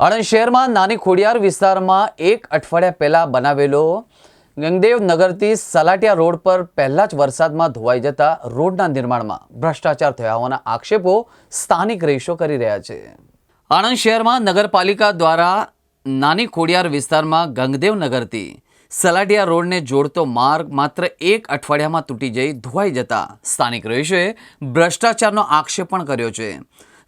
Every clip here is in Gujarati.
આણંદ શહેરમાં નાની ખોડિયાર વિસ્તારમાં એક અઠવાડિયા પહેલાં બનાવેલો ગંગદેવ નગરથી સલાટિયા રોડ પર પહેલા જ વરસાદમાં ધોવાઈ જતા રોડના નિર્માણમાં ભ્રષ્ટાચાર થયા હોવાના આક્ષેપો સ્થાનિક રહીશો કરી રહ્યા છે. આણંદ શહેરમાં નગરપાલિકા દ્વારા નાની ખોડિયાર વિસ્તારમાં ગંગદેવ નગરથી સલાટિયા રોડને જોડતો માર્ગ માત્ર એક અઠવાડિયામાં તૂટી જઈ ધોવાઈ જતા સ્થાનિક રહીશોએ ભ્રષ્ટાચારનો આક્ષેપ પણ કર્યો છે.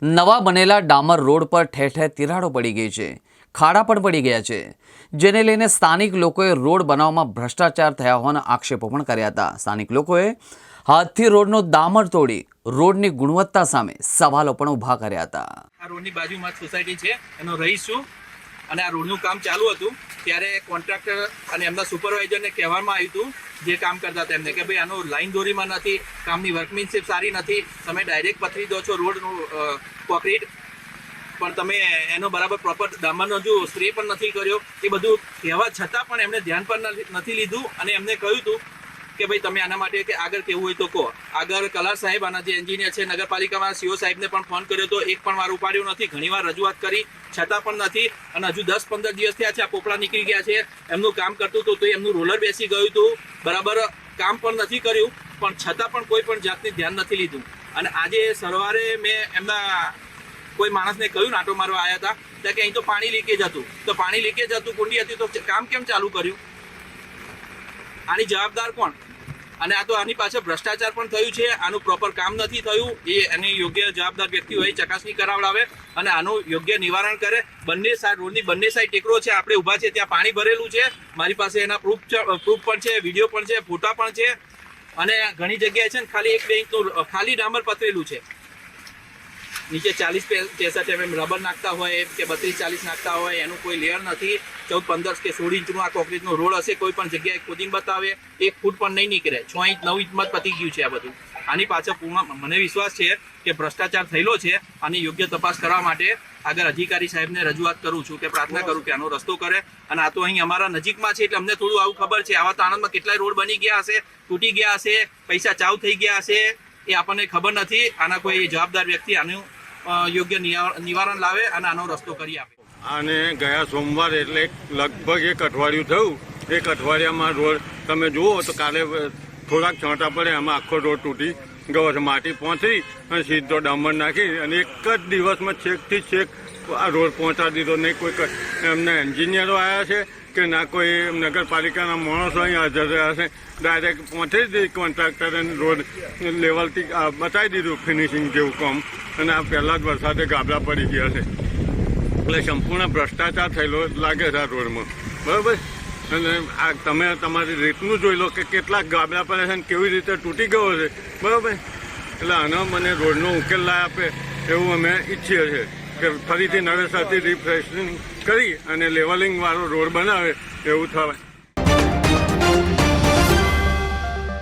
નવા બનેલા ડામર રોડ પર ઠેર ઠેર તિરાડો પડી ગઈ છે. ખાડા પણ પડી ગયા છે. જેને લઈને સ્થાનિક લોકોએ રોડ બનાવવામાં ભ્રષ્ટાચાર થયા હોવાના આક્ષેપો પણ કર્યા હતા. સ્થાનિક લોકોએ હાથથી રોડનો દામર તોડી રોડની ગુણવત્તા સામે સવાલો પણ ઊભા કર્યા હતા. આ રોડની બાજુમાં સોસાયટી છે. એનો રહીશ અને આ રોડનું કામ ચાલુ હતું. ત્યારે કોન્ટ્રાક્ટર અને એમના સુપરવાઇઝરને કહેવામાં આવ્યું હતું જે કામ કરતા તેમને કે ભાઈ આનો લાઈન દોરીમાં નથી, કામની વર્કમેનશીપ સારી નથી, તમે ડાયરેક્ટ પથરી દો છો રોડનું કોન્ક્રીટ પણ તમે એનો બરાબર પ્રોપર ડામરનો હજુ સ્પ્રે પણ નથી કર્યો, એ બધું કહેવા છતાં પણ એમને ધ્યાન પણ નથી લીધું અને એમને કહ્યું હતું કે ભાઈ તમે આના માટે કે આગળ કેવું હોય તો કહો. આગળ કલાર સાહેબ, આના જે એન્જિનિયર છે, નગરપાલિકામાં સીઓ સાહેબને પણ ફોન કર્યો હતો એક પણ વાર ઉપાડ્યો નથી. ઘણીવાર રજૂઆત કરી, છતાં પણ નથી. અને હજુ દસ પંદર દિવસ થયા છે, આ પોપડા નીકળી ગયા છે. એમનું કામ કરતું હતું તો એમનું રોલર બેસી ગયું હતું. બરાબર, કામ પણ નથી કર્યું, પણ છતાં પણ કોઈ પણ જાતની ધ્યાન નથી લીધું. અને આજે સવારે મેં એમના કોઈ માણસને કહ્યું, નાટો મારવા આવ્યા હતા કે અહીં તો પાણી લીકેજ હતું. તો પાણી લીકેજ હતું, કુંડી હતી, તો કામ કેમ ચાલુ કર્યું? આની જવાબદાર કોણ? અને આ તો આની પાછળ ભ્રષ્ટાચાર પણ થયું છે. આનું પ્રોપર કામ નથી થયું. એ એની યોગ્ય જવાબદાર વ્યક્તિ હોય, ચકાસણી કરાવડાવે અને આનું યોગ્ય નિવારણ કરે. બંને સાઈડ રોડની બંને સાઈડ ટેકરો છે. આપણે ઊભા છે, ત્યાં પાણી ભરેલું છે. મારી પાસે એના પ્રૂફ પ્રૂફ પણ છે વીડિયો પણ છે, ફોટા પણ છે. અને ઘણી જગ્યાએ છે ને ખાલી એક બેંકનું, ખાલી ડામર પથરેલું છે. નીચે ચાલીસ પેસઠ એમએમ રબર નાખતા હોય કે બત્રીસ ચાલીસ નાખતા હોય, એનું કોઈ લેયર નથી. ચૌદ, પંદર કે સોળ ઇંચનું આ કોંક્રીટનું રોડ હશે, કોઈ પણ જગ્યાએ ખોદીને બતાવે, એક ફૂટ પણ નહીં નીકળે. છ ઇંચ, નવ ઇંચમાં જ પતી ગયું છે આ બધું. આની પાછળ પૂર્ણ મને વિશ્વાસ છે કે ભ્રષ્ટાચાર થયેલો છે અને યોગ્ય તપાસ કરવા માટે આગળ અધિકારી સાહેબને રજૂઆત કરું છું કે પ્રાર્થના કરું કે આનો રસ્તો કરે. અને આ તો અહીં અમારા નજીકમાં છે એટલે અમને થોડું આવું ખબર છે. આવા તો આણંદમાં કેટલાય રોડ બની ગયા હશે, તૂટી ગયા હશે, પૈસા ચાવ થઈ ગયા હશે, એ આપણને ખબર નથી. આના કોઈ જવાબદાર વ્યક્તિ આનું યોગ્ય નિવા- નિવારણ લાવે અને આનો રસ્તો કરી આપે. અને ગયા સોમવારે એટલે લગભગ એક અઠવાડિયું થયું. એક અઠવાડિયામાં રોડ, તમે જુઓ તો કાલે થોડાક છાંટા પડે એમાં આખો રોડ તૂટી. છે માટી પહોંચી અને સીધો ડામર નાખી અને એક જ દિવસમાં છેકથી છેક આ રોડ પહોંચાડી દીધો. નહીં કોઈ ક- એમના એન્જિનિયરો આવ્યા છે કે ના કોઈ નગરપાલિકાના માણસો અહીં હાજર રહ્યા છે. ડાયરેક્ટ પહોંચી જ કોન્ટ્રાક્ટરે રોડ લેવલથી બતાવી દીધું ફિનિશિંગ જેવું કામ. અને આ પહેલાં જ વરસાદે ગાબડા પડી ગયા છે. એટલે સંપૂર્ણ ભ્રષ્ટાચાર થયેલો લાગે છે આ રોડમાં. બરાબર? અને આ તમે તમારી રીતનું જોઈ લો કે કેટલાક ગાબડા પડે છે કેવી રીતે તૂટી ગયો છે. બરાબર? એટલે આનો મને રોડનો ઉકેલ લાવી આપે એવું અમે ઈચ્છીએ છીએ કે ફરીથી નવેસરથી રિફ્રેશિંગ કરી અને લેવલિંગ વાળો રોડ બનાવે એવું થાય.